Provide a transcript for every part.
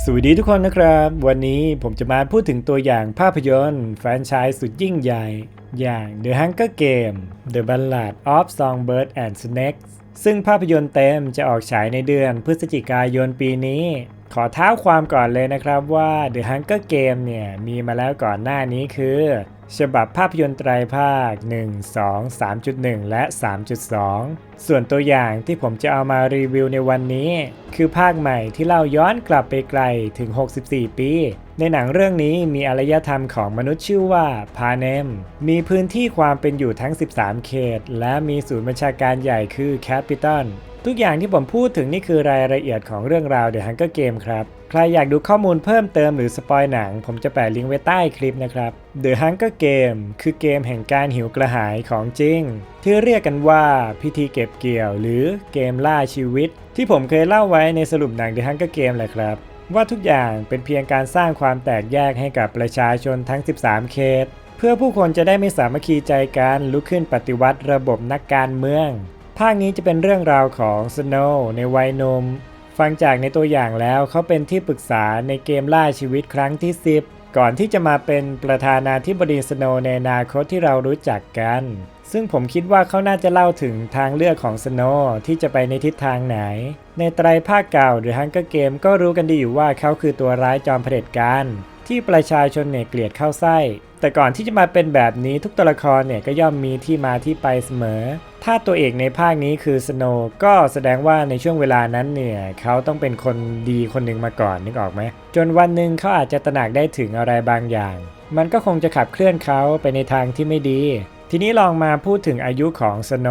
สวัสดีทุกคนนะครับ วันนี้ผมจะมาพูดถึงตัวอย่างภาพยนตร์แฟรนไชส์สุดยิ่งใหญ่ อย่าง The Hunger Game The Ballad of Songbird and Snakes ซึ่งภาพยนตร์เต็มจะออกฉายในเดือนพฤศจิกายนปีนี้ ขอเท้าความก่อนเลยนะครับว่า The Hunger Game เนี่ยมีมาแล้วก่อนหน้านี้คือ ฉบับภาพยนตร์ไตรภาค 1 2 3.1 และ 3.2 ส่วนตัวอย่างที่ผมจะเอามารีวิวในวันนี้ คือภาคใหม่ที่เล่าย้อนกลับไปไกลถึง 64 ปี ในหนังเรื่องนี้มีอารยธรรมของมนุษย์ชื่อว่าพาเนม มีพื้นที่ความเป็นอยู่ทั้ง 13 เขต และมีศูนย์บัญชาการใหญ่คือแคปิตอล ทุกอย่างที่ผมพูดถึงนี่คือรายละเอียดของเรื่องราว The Hunger Game ครับ ใครอยากดูข้อมูลเพิ่มเติมหรือสปอยหนัง ผมจะแปะลิงก์ไว้ใต้คลิปนะครับ The Hunger Game คือเกมแห่งการหิวกระหายของจริง ที่เรียกกันว่าพิธีเก็บเกี่ยว หรือเกมล่าชีวิต ที่ผมเคยเล่าไว้ในสรุปหนัง The Hunger Game แหละครับ ว่าทุกอย่างเป็นเพียงการสร้างความแตกแยกให้กับประชาชนทั้ง 13 เขต เพื่อผู้คนจะได้ไม่สามัคคีใจกันลุกขึ้นปฏิวัติระบบนักการเมือง ภาคนี้จะเป็นเรื่องราวของสโนว์ในวัยหนมฟังจากในตัวอย่างแล้วเขาเป็นที่ปรึกษาในเกมล่าชีวิตครั้งที่ 10 ก่อนที่จะมาเป็นประธานาธิบดีสโนว์ในอนาคตที่เรารู้จักกัน ซึ่งผมคิดว่าเขาน่าจะเล่าถึงทางเลือกของสโนว์ที่จะไปในทิศทางไหน ในไตรภาคเก่าหรือฮังเกอร์เกมก็รู้กันดีอยู่ว่าเขาคือตัวร้ายจอมเผด็จการ ที่ประชาชนเนี่ยเกลียดเข้าไส้ แต่ก่อนที่จะมาเป็นแบบนี้ทุกตัวละครเนี่ยก็ย่อมมีที่มาที่ไปเสมอ ถ้าตัวเอกในภาคนี้คือสโนก็แสดงว่าในช่วงเวลานั้นเนี่ยเขาต้องเป็นคนดีคนหนึ่งมาก่อนนึกออกไหมจนวันหนึ่งเขาอาจจะตระหนักได้ถึงอะไรบางอย่าง มันก็คงจะขับเคลื่อนเขาไปในทางที่ไม่ดี ทีนี้ลองมาพูดถึงอายุของสโน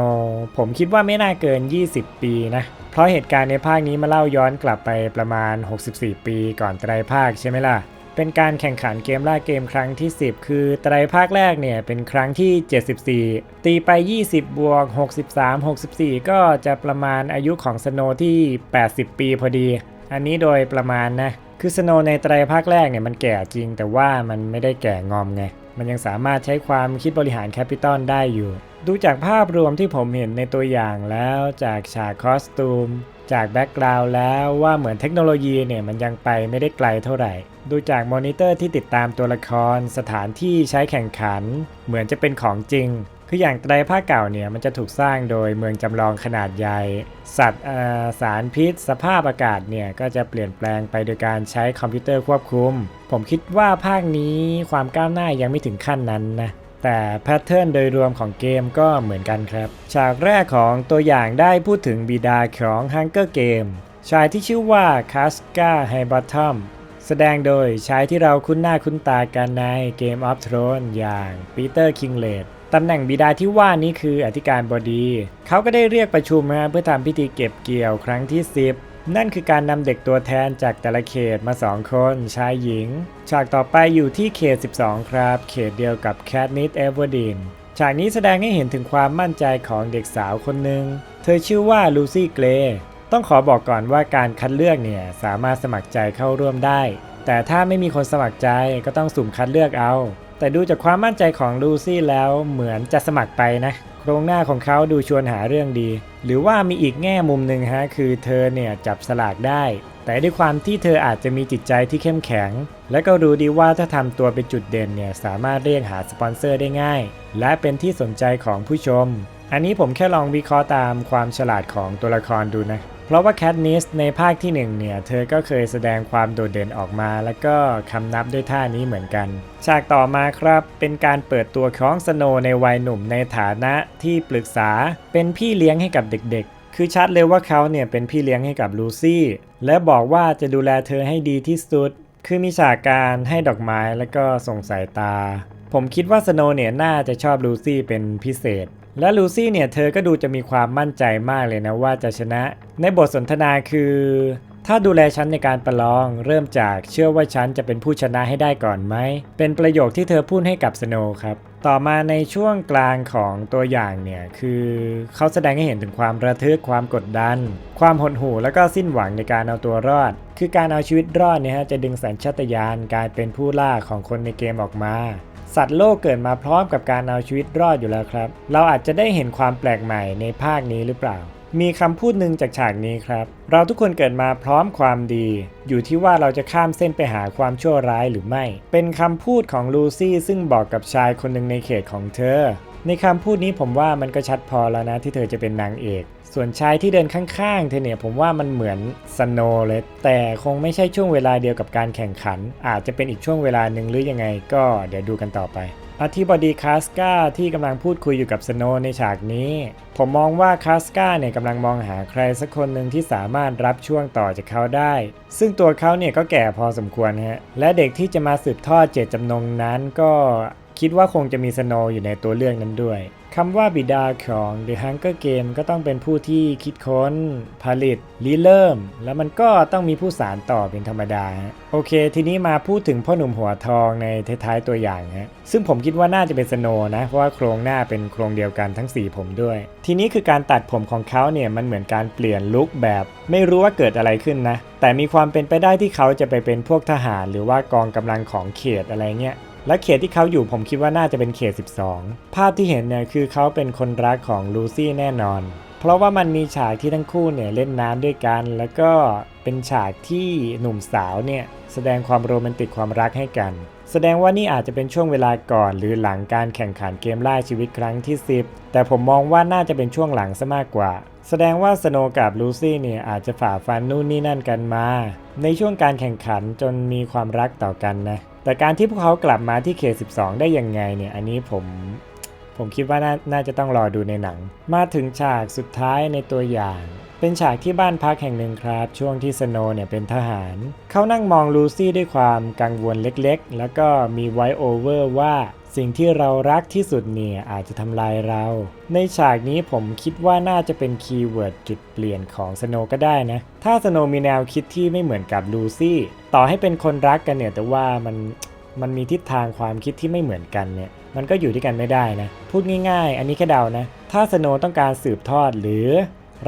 ผมคิดว่าไม่น่าเกิน 20 ปีนะเพราะเหตุการณ์ในภาคนี้มาเล่าย้อนกลับไปประมาณ 64 ปีก่อนไตรภาคใช่ไหมล่ะ เป็นการแข่งขันเกมล่าเกมครั้งที่ 10 คือไตรภาคแรกเนี่ยเป็นครั้งที่ 74 ตีไป 20 บวก 63 64 ก็จะประมาณอายุของสโนว์ที่ 80 ปีพอดี อันนี้โดยประมาณนะ คือสโนว์ในไตรภาคแรกเนี่ยมันแก่จริงแต่ว่ามันไม่ได้แก่งอมไง มันยังสามารถใช้ความคิดบริหารแคปิตอลได้อยู่ ดูจากภาพรวมที่ผมเห็นในตัวอย่างแล้วจากฉากคอสตูม จากแบ็กกราวด์แล้วว่าเหมือนเทคโนโลยีเนี่ยมันยังไปไม่ได้ไกลเท่าไหร่ ดูจากมอนิเตอร์ที่ติดตามตัวละคร สถานที่ใช้แข่งขัน เหมือนจะเป็นของจริง คืออย่างไตรภาคเก่าเนี่ยมันจะถูกสร้างโดยเมืองจำลองขนาดใหญ่ สัตว์สารพิษ สภาพอากาศเนี่ยก็จะเปลี่ยนแปลงไปโดยการใช้คอมพิวเตอร์ควบคุม ผมคิดว่าภาคนี้ความก้าวหน้ายังไม่ถึงขั้นนั้นนะแต่แพทเทิร์นโดยรวมของเกมก็เหมือนกันครับ ฉากแรกของตัวอย่างได้พูดถึงบิดาของ Hunger Game ชายที่ชื่อว่าคาสกาไฮบอททอมแสดงโดยชายที่เราคุ้นหน้าคุ้นตากันใน Game of t h r o n e อย่างปีเตอร์คิงเลด ตำแหน่งบิดาที่ว่านี้คืออธิการบดี เขาก็ได้เรียกประชุมมาเพื่อทำพิธีเก็บเกี่ยวครั้งที่ 10 นั่นคือการนำเด็กตัวแทนจากแต่ละเขตมา 2 คน ชายหญิง ฉากต่อไปอยู่ที่เขต 12 ครับ เขตเดียวกับแคทนิสเอเวอร์ดินฉากนี้แสดงให้เห็นถึงความมั่นใจของเด็กสาวคนหนึ่ง เธอชื่อว่าลูซี่เกรย์ต้องขอบอกก่อนว่าการคัดเลือกเนี่ยสามารถสมัครใจเข้าร่วมได้ แต่ถ้าไม่มีคนสมัครใจก็ต้องสุ่มคัดเลือกเอา แต่ดูจากความมั่นใจของลูซี่แล้วเหมือนจะสมัครไปนะ โครงหน้าของเขาดูชวนหาเรื่องดี หรือว่ามีอีกแง่มุมหนึ่งฮะคือเธอเนี่ยจับสลากได้ แต่ด้วยความที่เธออาจจะมีจิตใจที่เข้มแข็ง และก็รู้ดีว่าถ้าทำตัวเป็นจุดเด่นเนี่ยสามารถเรียกหาสปอนเซอร์ได้ง่าย และเป็นที่สนใจของผู้ชม อันนี้ผมแค่ลองวิเคราะห์ตามความฉลาดของตัวละครดูนะ ราะว่าแคทนิสในภาคที่ 1 เนี่ย เธอก็เคยแสดงความโดดเด่นออกมา แล้วก็คำนับด้วยท่านี้เหมือนกัน ฉากต่อมาครับ เป็นการเปิดตัวของสโนว์ในวัยหนุ่มในฐานะที่ปรึกษา เป็นพี่เลี้ยงให้กับเด็กๆ คือชัดเลยว่าเขาเนี่ยเป็นพี่เลี้ยงให้กับลูซี่ และบอกว่าจะดูแลเธอให้ดีที่สุด คือมีฉากการให้ดอกไม้แล้วก็ส่งสายตา ผมคิดว่าสโนว์เนี่ยน่าจะชอบลูซี่เป็นพิเศษ และลูซี่เนี่ยเธอก็ดูจะมีความมั่นใจมากเลยนะว่าจะชนะ ในบทสนทนาคือ ถ้าดูแลฉันในการประลอง เริ่มจากเชื่อว่าฉันจะเป็นผู้ชนะให้ได้ก่อนไหม เป็นประโยคที่เธอพูดให้กับสโนว์ครับ ต่อมาในช่วงกลางของตัวอย่างเนี่ยคือเขาแสดงให้เห็นถึงความระทึกความกดดัน ความหดหู่แล้วก็สิ้นหวังในการเอาตัวรอด คือการเอาชีวิตรอดเนี่ยฮะจะดึงสัญชาตญาณการเป็นผู้ล่าของคนในเกมออกมา สัตว์โลกเกิดมาพร้อมกับการเอาชีวิตรอดอยู่แล้วครับ เราอาจจะได้เห็นความแปลกใหม่ในภาคนี้หรือเปล่า มีคำพูดหนึ่งจากฉากนี้ครับ เราทุกคนเกิดมาพร้อมความดี อยู่ที่ว่าเราจะข้ามเส้นไปหาความชั่วร้ายหรือไม่ เป็นคำพูดของลูซี่ซึ่งบอกกับชายคนหนึ่งในเขตของเธอ ในคำพูดนี้ผมว่ามันก็ชัดพอแล้วนะที่เธอจะเป็นนางเอก ส่วนชายที่เดินข้างๆเธอเนี่ยผมว่ามันเหมือนสโนเลย แต่คงไม่ใช่ช่วงเวลาเดียวกับการแข่งขัน อาจจะเป็นอีกช่วงเวลาหนึ่งหรือยังไง ก็เดี๋ยวดูกันต่อไปอธิบดีคาสกาที่กำลังพูดคุยอยู่กับสโนในฉากนี้ ผมมองว่าคาสกาเนี่ยกำลังมองหาใครสักคนหนึ่งที่สามารถรับช่วงต่อจากเขาได้ ซึ่งตัวเขาเนี่ยก็แก่พอสมควรฮะและเด็กที่จะมาสืบทอดเจตจำนงนั้นก็ คิดว่าคงจะมีสโนว์อยู่ในตัวเรื่องนั้นด้วยคำว่าบิดาของ The Hunger Game ก็ต้องเป็นผู้ที่คิดค้น ผลิตริเริ่ม แล้วมันก็ต้องมีผู้สารต่อเป็นธรรมดาฮะโอเค ทีนี้มาพูดถึงพ่อหนุ่มหัวทองในท้ายๆตัวอย่างฮะซึ่งผมคิดว่าน่าจะเป็นสโนนะ เพราะว่าโครงหน้าเป็นโครงเดียวกันทั้ง 4 ผมด้วย ทีนี้คือการตัดผมของเขาเนี่ยมันเหมือนการเปลี่ยนลุคแบบ ไม่รู้ว่าเกิดอะไรขึ้นนะ แต่มีความเป็นไปได้ที่เขาจะไปเป็นพวกทหาร หรือว่ากองกำลังของเขตอะไรเงี้ย และเขตที่เขาอยู่ผมคิดว่าน่าจะเป็นเขต 12 ภาพที่เห็นเนี่ยคือเขาเป็นคนรักของลูซี่แน่นอน เพราะว่ามันมีฉากที่ทั้งคู่เนี่ยเล่นน้ำด้วยกัน แล้วก็เป็นฉากที่หนุ่มสาวเนี่ยแสดงความโรแมนติกความรักให้กัน แสดงว่านี่อาจจะเป็นช่วงเวลาก่อนหรือหลังการแข่งขันเกมล่าชีวิตครั้งที่ 10 แต่ผมมองว่าน่าจะเป็นช่วงหลังซะมากกว่า แสดงว่าสโนวกับลูซี่เนี่ยอาจจะฝ่าฟันนู่นนี่นั่นกันมา ในช่วงการแข่งขันจนมีความรักต่อกันนะ แต่การที่พวกเขากลับมาที่เขต 12 ได้ยังไงเนี่ย อันนี้ผม ผมคิดว่านาน่าจะต้องรอดูในหนัง มาถึงฉากสุดท้ายในตัวอย่าง เป็นฉากที่บ้านพักแห่งหนึ่งครับ ช่วงที่สโนเนี่ยเป็นทหาร เขานั่งมองลูซี่ด้วยความกังวลเล็กๆ แล้วก็มีไวโอเวอร์ว่าสิ่งที่เรารักที่สุดเนี่ยอาจจะทำลายเรา ในฉากนี้ผมคิดว่าน่าจะเป็นคีย์เวิร์ดจุดเปลี่ยนของสโนก็ได้นะ ถ้าสโนมีแนวคิดที่ไม่เหมือนกับลูซี่ ต่อให้เป็นคนรักกันเนี่ยแต่ว่ามัน มันมีทิศทางความคิดที่ไม่เหมือนกันเนี่ยมันก็อยู่ด้วยกันไม่ได้นะ พูดง่าย ๆ อันนี้แค่เดานะ ถ้าสโนต้องการสืบทอดหรือ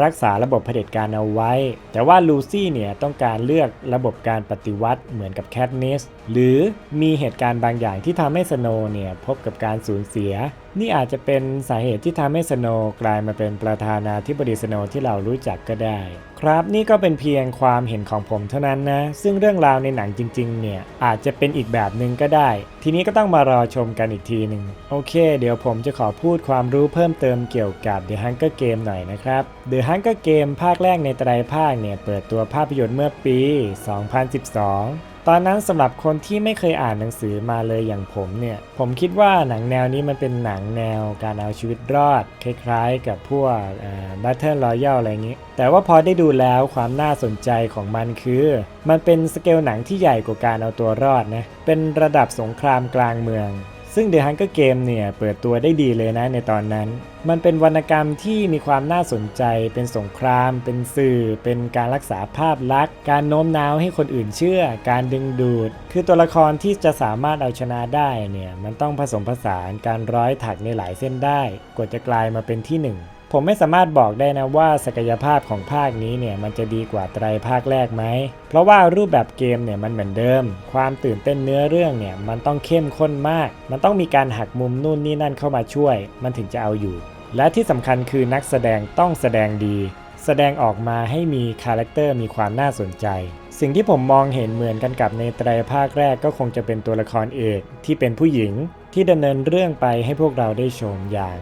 รักษาระบบเผด็จการเอาไว้ แต่ว่าลูซี่เนี่ยต้องการเลือกระบบการปฏิวัติเหมือนกับแคทนิสหรือมีเหตุการณ์บางอย่างที่ทำให้สโนเนี่ยพบกับการสูญเสีย นี่อาจจะเป็นสาเหตุที่ทำให้สโนกลายมาเป็นประธานาธิบดีสโนที่เรารู้จักก็ได้ ครับนี่ก็เป็นเพียงความเห็นของผมเท่านั้นนะ ซึ่งเรื่องราวในหนังจริงๆ เนี่ย อาจจะเป็นอีกแบบหนึ่งก็ได้ ทีนี้ก็ต้องมารอชมกันอีกทีหนึ่งโอเค เดี๋ยวผมจะขอพูดความรู้เพิ่มเติมเกี่ยวกับ The Hunger Game หน่อยนะครับ The Hunger Game ภาคแรกในไตรภาคเนี่ยเปิดตัวภาพยนตร์เมื่อปี 2012 ตอนนั้นสำหรับคนที่ไม่เคยอ่านหนังสือมาเลยอย่างผมเนี่ย ผมคิดว่าหนังแนวนี้มันเป็นหนังแนวการเอาชีวิตรอด คล้ายๆ กับพวกบัตเทิลรอยัลอะไรอย่างนี้ แต่ว่าพอได้ดูแล้วความน่าสนใจของมันคือ มันเป็นสเกลหนังที่ใหญ่กว่าการเอาตัวรอดนะ เป็นระดับสงครามกลางเมือง ซึ่ง The Hunger Game เนี่ยเปิดตัวได้ดีเลยนะในตอนนั้น มันเป็นวรรณกรรมที่มีความน่าสนใจ เป็นสงคราม เป็นสื่อ เป็นการรักษาภาพลักษณ์ การโน้มน้าวให้คนอื่นเชื่อ การดึงดูด คือตัวละครที่จะสามารถเอาชนะได้เนี่ยมันต้องผสมผสานการร้อยถักในหลายเส้นได้กว่าจะกลายมาเป็นที่หนึ่ง ผมไม่สามารถบอกได้นะว่าศักยภาพของภาคนี้เนี่ยมันจะดีกว่าไตรภาคแรกไหม เพราะว่ารูปแบบเกมเนี่ยมันเหมือนเดิม ความตื่นเต้นเนื้อเรื่องเนี่ยมันต้องเข้มข้นมาก มันต้องมีการหักมุมนู่นนี่นั่นเข้ามาช่วย มันถึงจะเอาอยู่ และที่สำคัญคือนักแสดงต้องแสดงดี แสดงออกมาให้มีคาแรคเตอร์มีความน่าสนใจ สิ่งที่ผมมองเห็นเหมือนกันกับในไตรภาคแรกก็คงจะเป็นตัวละครเอกที่เป็นผู้หญิง ที่ดำเนินเรื่องไปให้พวกเราได้ชมอย่าง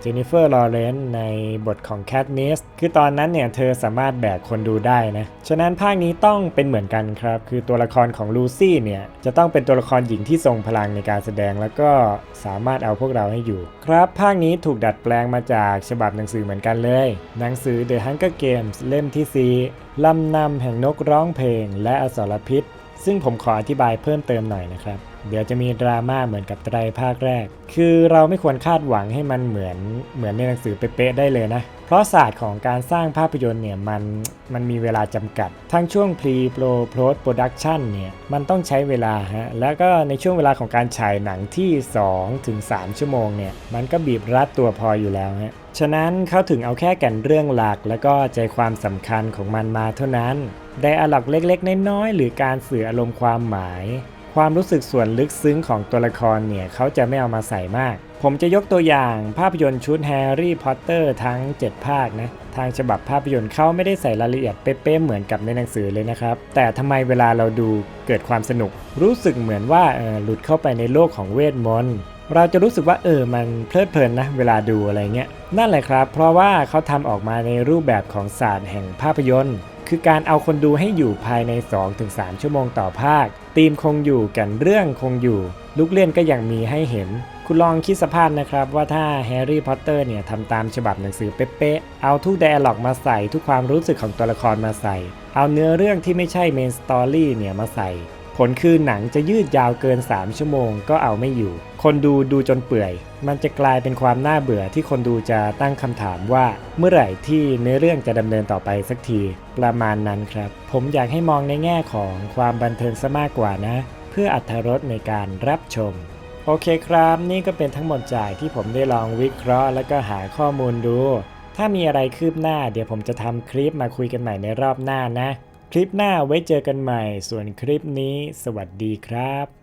เจนนิเฟอร์ลอเรนซ์ในบทของแคทนิสคือตอนนั้นเนี่ยเธอสามารถแบกคนดูได้นะ ฉะนั้นภาคนี้ต้องเป็นเหมือนกันครับ คือตัวละครของลูซี่เนี่ยจะต้องเป็นตัวละครหญิงที่ทรงพลังในการแสดงแล้วก็สามารถเอาพวกเราให้อยู่ ครับ ภาคนี้ถูกดัดแปลงมาจากฉบับหนังสือเหมือนกันเลย หนังสือ The Hunger Games เล่มที่4ลำนำแห่งนกร้องเพลง และอสรพิษ ซึ่งผมขออธิบายเพิ่มเติมหน่อยนะครับ เดี๋ยวจะมีดราม่าเหมือนกับไตรภาคแรก คือเราไม่ควรคาดหวังให้มันเหมือนเหมือนในหนังสือเป๊ะๆได้เลยนะ เพราะศาสตร์ของการสร้างภาพยนตร์เนี่ยมันมันมีเวลาจำกัด ทั้งช่วง pre pro post production เนี่ยมันต้องใช้เวลาฮะ แล้วก็ในช่วงเวลาของการฉายหนังที่2ถึงชั่วโมงเนี่ยมันก็บีบรัดตัวพออยู่แล้วฮะ ฉะนั้นเขาถึงเอาแค่แก่นเรื่องหลัก แล้วก็ใจความสำคัญของมันมาเท่านั้นไดอะล็อกเล็กๆน้อยๆหรือการสื่ออารมณ์ความหมาย ความรู้สึกส่วนลึกซึ้งของตัวละครเนี่ยเขาจะไม่เอามาใส่มาก ผมจะยกตัวอย่างภาพยนตร์ชุดแฮร์รี่พอตเตอร์ทั้ง 7 ภาคนะทางฉบับภาพยนตร์เขาไม่ได้ใส่รายละเอียดเป๊ะๆเหมือนกับในหนังสือเลยนะครับ แต่ทำไมเวลาเราดูเกิดความสนุก รู้สึกเหมือนว่าเออหลุดเข้าไปในโลกของเวทมนต์เราจะรู้สึกว่าเออมันเพลิดเพลินนะเวลาดูอะไรเงี้ยนั่นแหละครับ เพราะว่าเขาทำออกมาในรูปแบบของศาสตร์แห่งภาพยนตร์ คือการเอาคนดูให้อยู่ภายใน 2-3 ชั่วโมงต่อภาค ธีมคงอยู่กันเรื่องคงอยู่ ลูกเล่นก็ยังมีให้เห็น คุณลองคิดสภาพนะครับว่าถ้าแฮร์รี่พอตเตอร์เนี่ยทำตามฉบับหนังสือเป๊ะๆ เอาทุกไดอะล็อกมาใส่ทุกความรู้สึกของตัวละครมาใส่ เอาเนื้อเรื่องที่ไม่ใช่เมนสตอรี่เนี่ยมาใส่ ลคือหนังจะยืดยาวเกิน 3 ชั่วโมงก็เอาไม่อยู่ คนดูดูจนเปื่อย มันจะกลายเป็นความน่าเบื่อที่คนดูจะตั้งคำถามว่า เมื่อไหร่ที่เนื้อเรื่องจะดำเนินต่อไปสักทีประมาณนั้นครับ ผมอยากให้มองในแง่ของความบันเทิงซะมากกว่านะ เพื่ออัธรสในการรับชมโอเคครับ นี่ก็เป็นทั้งหมดจ่ากที่ผมได้ลองวิเคราะห์ แล้วก็หาข้อมูลดู ถ้ามีอะไรคืบหน้าเดี๋ยวผมจะทำคลิปมาคุยกันใหม่ในรอบหน้านะ คลิปหน้าไว้เจอกันใหม่ ส่วนคลิปนี้ สวัสดีครับ